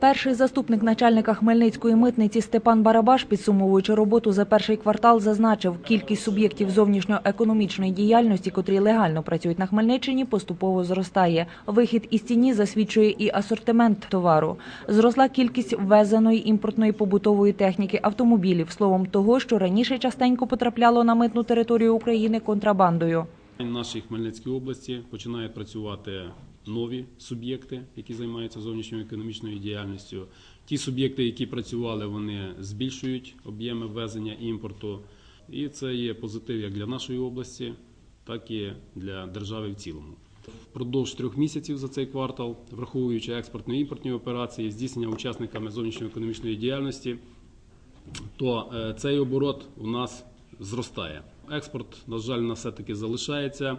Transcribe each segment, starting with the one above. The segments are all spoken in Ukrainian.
Перший заступник начальника Хмельницької митниці Степан Барабаш, підсумовуючи роботу за перший квартал, зазначив, кількість суб'єктів зовнішньоекономічної діяльності, котрі легально працюють на Хмельниччині, поступово зростає. Вихід із тіні засвідчує і асортимент товару. Зросла кількість ввезеної імпортної побутової техніки, автомобілів, словом того, що раніше частенько потрапляло на митну територію України контрабандою. Нашій Хмельницькій області починають працювати нові суб'єкти, які займаються зовнішньою економічною діяльністю. Ті суб'єкти, які працювали, вони збільшують об'єми ввезення імпорту. І це є позитив як для нашої області, так і для держави в цілому. Впродовж трьох місяців за цей квартал, враховуючи експортно-імпортні операції, здійснення учасниками зовнішньоекономічної діяльності, то е, цей оборот у нас зростає. Експорт, на жаль, на все-таки залишається.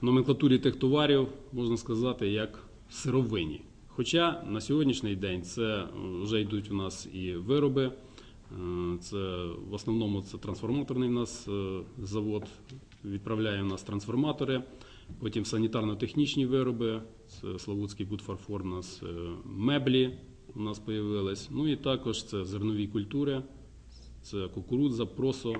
В номенклатурі тих товарів можна сказати як сировині. Хоча на сьогоднішній день це е, вже йдуть у нас і вироби. Е, Це в основному це трансформаторний в нас е, завод відправляє в нас трансформатори, потім санітарно-технічні вироби, це Славутський будфарфор, у нас меблі у нас появились. Ну і також це зернові культури, це кукурудза, просо,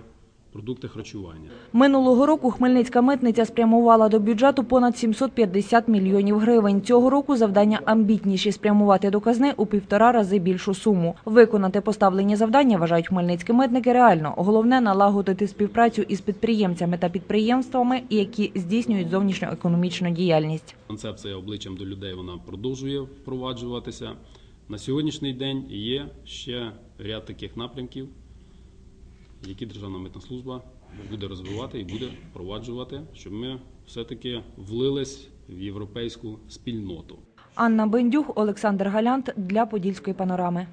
продукти харчування. Минулого року Хмельницька митниця спрямувала до бюджету понад 750 мільйонів гривень. Цього року завдання амбітніші – спрямувати до казни у півтора рази більшу суму. Виконати поставлені завдання, вважають хмельницькі митники, реально. Головне – налагодити співпрацю із підприємцями та підприємствами, які здійснюють зовнішньоекономічну діяльність. Концепція обличчям до людей вона продовжує впроваджуватися. На сьогоднішній день є ще ряд таких напрямків, які Державна митна служба буде розвивати і буде впроваджувати, щоб ми все-таки влились в європейську спільноту. Анна Бендюх, Олександр Галянт для Подільської панорами.